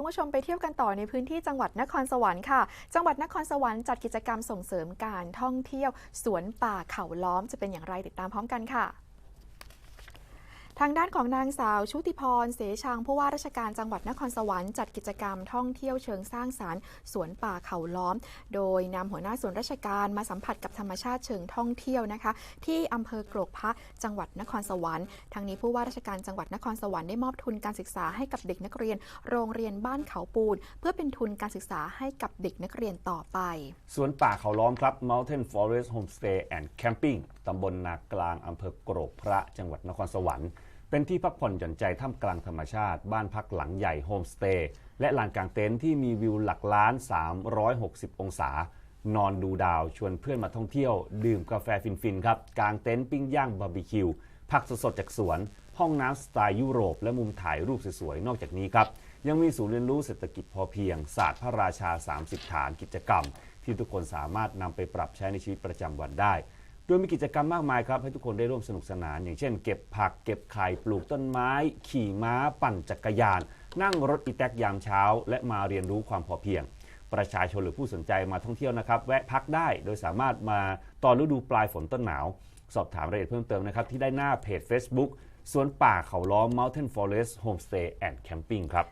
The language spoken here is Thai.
คุณผู้ชมไปเที่ยวกันต่อในพื้นที่จังหวัดนครสวรรค์ค่ะ จังหวัดนครสวรรค์จัดกิจกรรมส่งเสริมการท่องเที่ยว สวนป่าเขาล้อมจะเป็นอย่างไรติดตามพร้อมกันค่ะ ทางด้านของนางสาวชุติพร เสชางผู้ว่าราชการจังหวัดนครสวรรค์จัดกิจกรรมท่องเที่ยวเชิงสร้างสารรค์สวนป่าเขาล้อม โดยนำหัวหน้าส่วนราชการมาสัมผัสกับธรรมชาติเชิงท่องเที่ยวนะคะ ที่อำเภอกรกพระจังหวัดนครสวรรค์ทางนี้ผู้ว่าราชการจังหวัดนครสวรรค์ได้มอบทุนการศึกษาให้กับเด็กนักเรียน โรงเรียนบ้านเขาปูน เพื่อเป็นทุนการศึกษาให้กับเด็กนักเรียนต่อไปสวนป่าเขาล้อมครับ Mountain Forest Homestay and Camping ตำบลนากลางอำเภอกรกพระจังหวัดนครสวรรค์ เป็นที่พักผ่อนหย่อนใจท่ามกลางธรรมชาติ บ้านพักหลังใหญ่โฮมสเตย์และลานกลางเต็นท์ที่มีวิวหลักล้าน 360 องศา นอนดูดาวชวนเพื่อนมาท่องเที่ยว ดื่มกาแฟฟินๆครับกลางเต็นท์ปิ้งย่างบาร์บีคิวผักสดๆจากสวน ห้องน้ำสไตล์ยุโรป และมุมถ่ายรูปสวยๆ นอกจากนี้ครับ ยังมีศูนย์เรียนรู้เศรษฐกิจพอเพียง ศาสตร์พระราชา 30 ฐานกิจกรรม ที่ทุกคนสามารถนำไปปรับใช้ในชีวิตประจำวันได้ โดยมีกิจกรรมมากมายครับให้ทุกคนได้ร่วมสนุกสนาน อย่างเช่นเก็บผักเก็บไข่ปลูกต้นไม้ ขี่ม้า ปั่นจักรยาน นั่งรถอีแท็กยามเช้า และมาเรียนรู้ความพอเพียง ประชาชนหรือผู้สนใจมาท่องเที่ยวนะครับ แวะพักได้โดยสามารถมาตอนฤดูปลายฝนต้นหนาว สอบถามรายละเอียดเพิ่มเติมนะครับที่ได้หน้าเพจ Facebook สวนป่าเขาล้อม Mountain Forest Homestay and Camping ครับ